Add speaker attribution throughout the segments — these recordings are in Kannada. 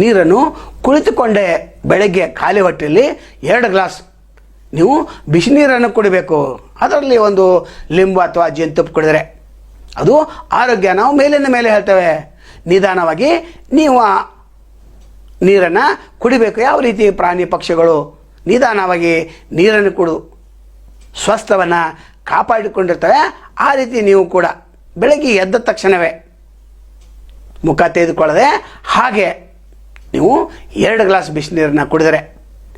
Speaker 1: ನೀರನ್ನು ಕುಳಿತುಕೊಂಡೆ ಬೆಳಗ್ಗೆ ಖಾಲಿ ಹೊಟ್ಟೆಯಲ್ಲಿ ಎರಡು ಗ್ಲಾಸ್ ನೀವು ಬಿಸಿ ನೀರನ್ನು ಕುಡಿಬೇಕು. ಅದರಲ್ಲಿ ಒಂದು ಲಿಂಬು ಅಥವಾ ಜೇನುತುಪ್ಪ ಕುಡಿದರೆ ಅದು ಆರೋಗ್ಯ ನಾವು ಮೇಲಿಂದ ಮೇಲೆ ಹೇಳ್ತೇವೆ. ನಿಧಾನವಾಗಿ ನೀವು ನೀರನ್ನು ಕುಡಿಬೇಕು. ಯಾವ ರೀತಿ ಪ್ರಾಣಿ ಪಕ್ಷಿಗಳು? ನಿಧಾನವಾಗಿ ನೀರನ್ನು ಕುಡು. ಸ್ವಸ್ಥವನ್ನು ಕಾಪಾಡಿಕೊಂಡಿರ್ತವೆ. ಆ ರೀತಿ ನೀವು ಕೂಡ ಬೆಳಗ್ಗೆ ಎದ್ದ ತಕ್ಷಣವೇ ಮುಖ ತೆಗೆದುಕೊಳ್ಳದೆ ಹಾಗೆ ನೀವು ಎರಡು ಗ್ಲಾಸ್ ಬಿಸಿನೀರನ್ನ ಕುಡಿದರೆ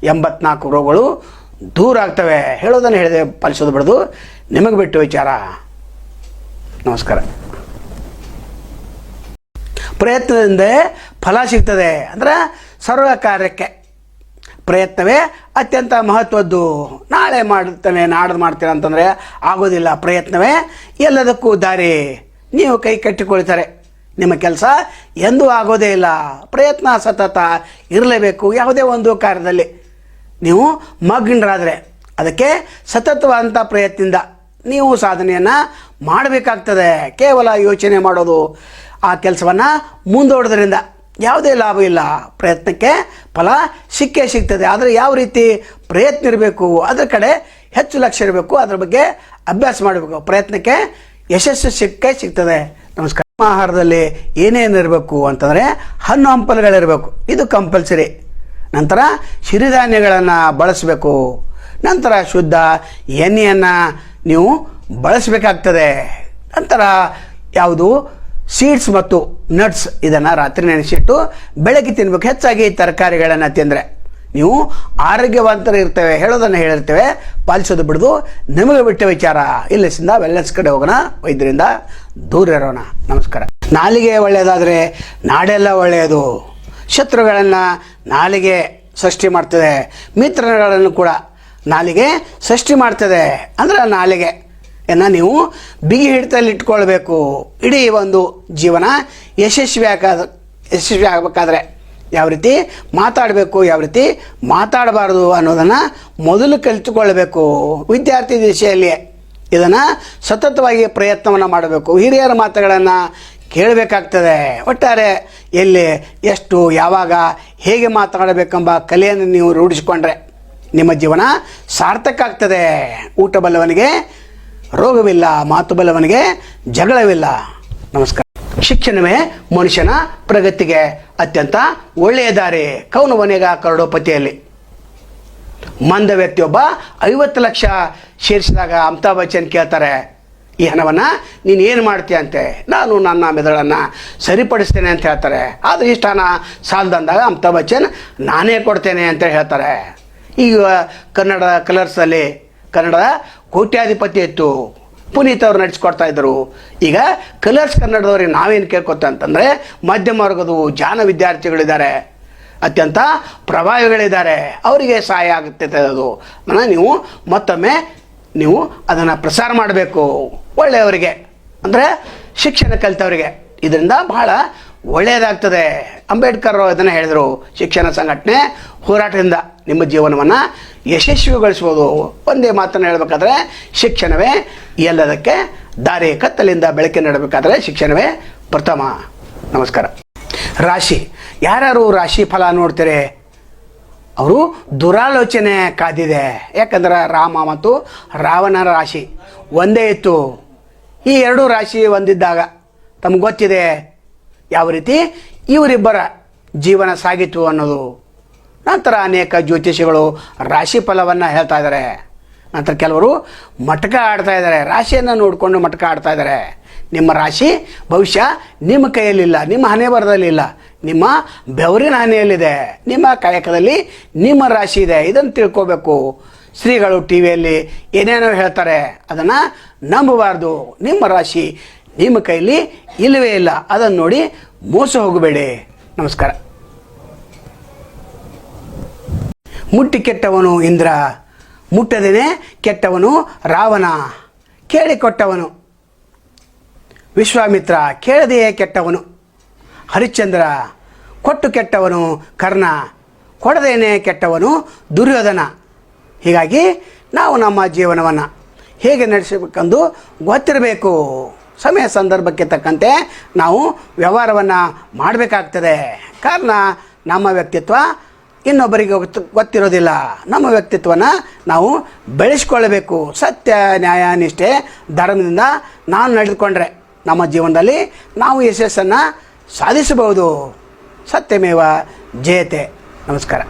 Speaker 1: ಎಂಬತ್ನಾಲ್ಕು ರೋಗಗಳು ದೂರ ಆಗ್ತವೆ. ಹೇಳೋದನ್ನು ಹೇಳಿದೆ ಪಾಲಿಸೋದು ಬಿಡೋದು. ನಿಮಗೆ ಬಿಟ್ಟು ವಿಚಾರ. ನಮಸ್ಕಾರ. ಪ್ರಯತ್ನದಿಂದ ಫಲ ಸಿಗ್ತದೆ ಅಂದರೆ ಸರ್ವ ಕಾರ್ಯಕ್ಕೆ ಪ್ರಯತ್ನವೇ ಅತ್ಯಂತ ಮಹತ್ವದ್ದು. ನಾಳೆ ಮಾಡ್ತೇನೆ, ನಾಡ್ದು ಮಾಡ್ತೀರ ಅಂತಂದರೆ ಆಗೋದಿಲ್ಲ ಪ್ರಯತ್ನವೇ. ಎಲ್ಲದಕ್ಕೂ ದಾರಿ. ನೀವು ಕೈ ಕಟ್ಟಿಕೊಳ್ತಾರೆ ನಿಮ್ಮ ಕೆಲಸ ಎಂದೂ ಆಗೋದೇ ಇಲ್ಲ. ಪ್ರಯತ್ನ ಸತತ ಇರಲೇಬೇಕು ಯಾವುದೇ ಒಂದು ಕಾರ್ಯದಲ್ಲಿ. ನೀವು ಮಗ್ನರಾದರೆ ಅದಕ್ಕೆ ಸತತವಾದಂಥ ಪ್ರಯತ್ನದಿಂದ ನೀವು ಸಾಧನೆಯನ್ನು ಮಾಡಬೇಕಾಗ್ತದೆ. ಕೇವಲ ಯೋಚನೆ ಮಾಡೋದು, ಆ ಕೆಲಸವನ್ನು ಮುಂದೂಡೋದ್ರಿಂದ ಯಾವುದೇ ಲಾಭ ಇಲ್ಲ. ಪ್ರಯತ್ನಕ್ಕೆ ಫಲ ಸಿಕ್ಕೇ ಸಿಗ್ತದೆ. ಆದರೆ ಯಾವ ರೀತಿ ಪ್ರಯತ್ನ ಇರಬೇಕು, ಅದರ ಕಡೆ ಹೆಚ್ಚು ಲಕ್ಷ್ಯ ಇರಬೇಕು, ಅದರ ಬಗ್ಗೆ ಅಭ್ಯಾಸ ಮಾಡಬೇಕು. ಪ್ರಯತ್ನಕ್ಕೆ ಯಶಸ್ಸು ಸಿಕ್ಕೇ ಸಿಗ್ತದೆ. ನಮಸ್ಕಾರ. ಆಹಾರದಲ್ಲಿ ಏನೇನು ಇರಬೇಕು ಅಂತಂದರೆ ಹಣ್ಣು ಹಂಪಲುಗಳಿರಬೇಕು. ಇದು ಕಂಪಲ್ಸರಿ. ನಂತರ ಸಿರಿಧಾನ್ಯಗಳನ್ನು ಬಳಸಬೇಕು. ನಂತರ ಶುದ್ಧ ಎಣ್ಣೆಯನ್ನು ನೀವು ಬಳಸಬೇಕಾಗ್ತದೆ. ನಂತರ ಯಾವುದು ಸೀಡ್ಸ್ ಮತ್ತು ನಟ್ಸ್ ಇದನ್ನು ರಾತ್ರಿ ನೆನೆಸಿಟ್ಟು ಬೆಳಗ್ಗೆ ತಿನ್ಬೇಕು. ಹೆಚ್ಚಾಗಿ ತರಕಾರಿಗಳನ್ನು ತಿಂದರೆ. ನೀವು ಆರೋಗ್ಯವಂತರ ಇರ್ತೇವೆ, ಹೇಳೋದನ್ನು ಹೇಳಿರ್ತೇವೆ, ಪಾಲಿಸೋದು ಬಿಡ್ದು ನಿಮಗೆ ಬಿಟ್ಟ ವಿಚಾರ. ಇಲ್ಲಿಸಿಂದ ವೆಲ್ನೆಸ್ ಕಡೆ ಹೋಗೋಣ. ವೈದ್ಯರಿಂದ ದೂರ ಇರೋಣ. ನಮಸ್ಕಾರ. ನಾಲಿಗೆ ಒಳ್ಳೆಯದಾದರೆ ನಾಡೆಲ್ಲ ಒಳ್ಳೆಯದು. ಶತ್ರುಗಳನ್ನು ನಾಲಿಗೆ ಸೃಷ್ಟಿ ಮಾಡ್ತದೆ. ಮಿತ್ರಗಳನ್ನು ಕೂಡ ನಾಲಿಗೆ ಸೃಷ್ಟಿ ಮಾಡ್ತದೆ. ಅಂದರೆ ನಾಲಿಗೆ. ಏನ ನೀವು ಬಿಗಿ ಹಿಡಿತಲ್ಲಿ ಇಟ್ಕೊಳ್ಬೇಕು. ಇಡೀ ಒಂದು ಜೀವನ ಯಶಸ್ವಿ ಆಗ ಯಶಸ್ವಿ ಆಗಬೇಕಾದ್ರೆ ಯಾವ ರೀತಿ ಮಾತಾಡಬೇಕು, ಯಾವ ರೀತಿ ಮಾತಾಡಬಾರದು ಅನ್ನೋದನ್ನು ಮೊದಲು ಕಲಿತುಕೊಳ್ಬೇಕು ವಿದ್ಯಾರ್ಥಿ ದಿಶೆಯಲ್ಲಿ ಇದನ್ನು ಸತತವಾಗಿ ಪ್ರಯತ್ನವನ್ನು ಮಾಡಬೇಕು. ಹಿರಿಯರ ಮಾತುಗಳನ್ನು ಕೇಳಬೇಕಾಗ್ತದೆ. ಒಟ್ಟಾರೆ ಎಲ್ಲಿ, ಎಷ್ಟು, ಯಾವಾಗ, ಹೇಗೆ ಮಾತಾಡಬೇಕೆಂಬ ಕಲೆಯನ್ನು ನೀವು ರೂಢಿಸಿಕೊಂಡ್ರೆ ನಿಮ್ಮ ಜೀವನ ಸಾರ್ಥಕ ಆಗ್ತದೆ. ಊಟ ಬಲ್ಲವನಿಗೆ ರೋಗವಿಲ್ಲ ಮಾತು ಬಲ್ಲವನಿಗೆ ಜಗಳವಿಲ್ಲ. ನಮಸ್ಕಾರ. ಶಿಕ್ಷಣವೇ ಮನುಷ್ಯನ ಪ್ರಗತಿಗೆ ಅತ್ಯಂತ ಒಳ್ಳೆಯ ದಾರಿ ಕೌನವನಿಗ ಕರಡೋಪತಿಯಲ್ಲಿ. ಮಂದ ವ್ಯಕ್ತಿಯೊಬ್ಬ ಐವತ್ತು ಲಕ್ಷ ಸೇರಿಸಿದಾಗ ಅಮಿತಾಬ್ ಬಚ್ಚನ್ ಕೇಳ್ತಾರೆ, ಈ ಹಣವನ್ನು ನೀನು ಏನು ಮಾಡ್ತೀಯ? ಅಂತೆ. ನಾನು ನನ್ನ ಮೆದುಳನ್ನು ಸರಿಪಡಿಸ್ತೇನೆ ಅಂತ ಹೇಳ್ತಾರೆ. ಆದರೆ ಇಷ್ಟು ಹಣ ಸಾಲದಂದಾಗ ಅಮಿತಾಬ್ ಬಚ್ಚನ್, ನಾನೇ ಕೊಡ್ತೇನೆ ಅಂತ ಹೇಳ್ತಾರೆ. ಈಗ ಕನ್ನಡ ಕಲರ್ಸಲ್ಲಿ ಕನ್ನಡ ಕೋಟ್ಯಾಧಿಪತಿ ಇತ್ತು. ಪುನೀತ್ ಅವರು ನಡೆಸ್ಕೊಡ್ತಾ ಇದ್ದರು. ಈಗ ಕಲರ್ಸ್ ಕನ್ನಡದವ್ರಿಗೆ ನಾವೇನು ಕೇಳ್ಕೊತ ಅಂತಂದರೆ ಮಧ್ಯಮ ವರ್ಗದ ಜಾನ ವಿದ್ಯಾರ್ಥಿಗಳಿದ್ದಾರೆ. ಅತ್ಯಂತ ಪ್ರಭಾವಿಗಳಿದ್ದಾರೆ. ಅವರಿಗೆ ಸಹಾಯ ಆಗುತ್ತೆ ಅದು ನೀವು ಮತ್ತೊಮ್ಮೆ ನೀವು ಅದನ್ನು ಪ್ರಸಾರ ಮಾಡಬೇಕು. ಒಳ್ಳೆಯವರಿಗೆ. ಅಂದರೆ ಶಿಕ್ಷಣ ಕಲಿತವರಿಗೆ. ಇದರಿಂದ ಬಹಳ ಒಳ್ಳೆಯದಾಗ್ತದೆ. ಅಂಬೇಡ್ಕರ್ ಇದನ್ನು ಹೇಳಿದರು. ಶಿಕ್ಷಣ ಸಂಘಟನೆ ಹೋರಾಟದಿಂದ. ನಿಮ್ಮ ಜೀವನವನ್ನು ಯಶಸ್ವಿಗೊಳಿಸ್ಬೋದು ಒಂದೇ ಮಾತನ್ನು ಹೇಳಬೇಕಾದ್ರೆ ಶಿಕ್ಷಣವೇ ಎಲ್ಲದಕ್ಕೆ ದಾರಿ ಕತ್ತಲಿಂದ ಬೆಳಕಿನ ನಡಬೇಕಾದ್ರೆ ಶಿಕ್ಷಣವೇ ಪ್ರಥಮ. ನಮಸ್ಕಾರ. ರಾಶಿ. ಯಾರ್ಯಾರು ರಾಶಿ ಫಲ ನೋಡ್ತೀರಿ? ಅವರು ದುರಾಲೋಚನೆ ಕಾದಿದೆ. ಯಾಕಂದ್ರೆ ರಾಮ ಮತ್ತು ರಾವಣರ ರಾಶಿ ಒಂದೇ ಇತ್ತು. ಈ ಎರಡೂ ರಾಶಿ ಒಂದಿದ್ದಾಗ ತಮ್ಗೆ ಗೊತ್ತಿದೆ ಯಾವ ರೀತಿ ಇವರಿಬ್ಬರ ಜೀವನ ಸಾಗಿತು ಅನ್ನೋದು. ನಂತರ ಅನೇಕ ಜ್ಯೋತಿಷಿಗಳು ರಾಶಿ ಫಲವನ್ನು ಹೇಳ್ತಾ ಇದ್ದಾರೆ ನಂತರ ಕೆಲವರು ಮಟಕ ಆಡ್ತಾ ಇದ್ದಾರೆ ರಾಶಿಯನ್ನು ನೋಡಿಕೊಂಡು ಮಟಕ ಆಡ್ತಾ ಇದ್ದಾರೆ ನಿಮ್ಮ ರಾಶಿ ಭವಿಷ್ಯ ನಿಮ್ಮ ಕೈಯಲ್ಲಿಲ್ಲ, ನಿಮ್ಮ ಹಣೆ ಬರದಲ್ಲಿಲ್ಲ ನಿಮ್ಮ ಬೆವರಿನ ಹಣೆಯಲ್ಲಿದೆ, ನಿಮ್ಮ ಕಾಯಕದಲ್ಲಿ ನಿಮ್ಮ ರಾಶಿ ಇದೆ, ಇದನ್ನು ತಿಳ್ಕೋಬೇಕು. ಶ್ರೀಗಳು ಟಿ ವಿಯಲ್ಲಿ ಏನೇನೋ ಹೇಳ್ತಾರೆ, ಅದನ್ನು ನಂಬಬಾರ್ದು. ನಿಮ್ಮ ರಾಶಿ ನಿಮ್ಮ ಕೈಯಲ್ಲಿ ಇಲ್ಲವೇ ಇಲ್ಲ. ಅದನ್ನು ನೋಡಿ ಮೋಸ ಹೋಗಬೇಡಿ. ನಮಸ್ಕಾರ. ಮುಟ್ಟಿ ಕೆಟ್ಟವನು ಇಂದ್ರ, ಮುಟ್ಟದೇನೆ ಕೆಟ್ಟವನು ರಾವಣ, ಕೇಳಿಕೊಟ್ಟವನು. ವಿಶ್ವಾಮಿತ್ರ, ಕೇಳದೆಯೇ ಕೆಟ್ಟವನು. ಹರಿಶ್ಚಂದ್ರ, ಕೊಟ್ಟು ಕೆಟ್ಟವನು ಕರ್ಣ, ಕೊಡದೇನೆ ಕೆಟ್ಟವನು ದುರ್ಯೋಧನ. ಹೀಗಾಗಿ ನಾವು ನಮ್ಮ ಜೀವನವನ್ನು ಹೇಗೆ ನಡೆಸಬೇಕೆಂದು ಗೊತ್ತಿರಬೇಕು. ಸಮಯ ಸಂದರ್ಭಕ್ಕೆ ತಕ್ಕಂತೆ ನಾವು ವ್ಯವಹಾರವನ್ನು ಮಾಡಬೇಕಾಗ್ತದೆ. ಕಾರಣ ನಮ್ಮ ವ್ಯಕ್ತಿತ್ವ ಇನ್ನೊಬ್ಬರಿಗೆ ಗೊತ್ತು, ಗೊತ್ತಿರೋದಿಲ್ಲ. ನಮ್ಮ ವ್ಯಕ್ತಿತ್ವನ ನಾವು ಬೆಳೆಸ್ಕೊಳ್ಬೇಕು. ಸತ್ಯ, ನ್ಯಾಯ, ನಿಷ್ಠೆ, ಧರ್ಮದಿಂದ ನಾನು ನಡೆದುಕೊಂಡ್ರೆ ನಮ್ಮ ಜೀವನದಲ್ಲಿ ನಾವು ಯಶಸ್ಸನ್ನು ಸಾಧಿಸಬಹುದು. ಸತ್ಯಮೇವ ಜಯತೆ. ನಮಸ್ಕಾರ.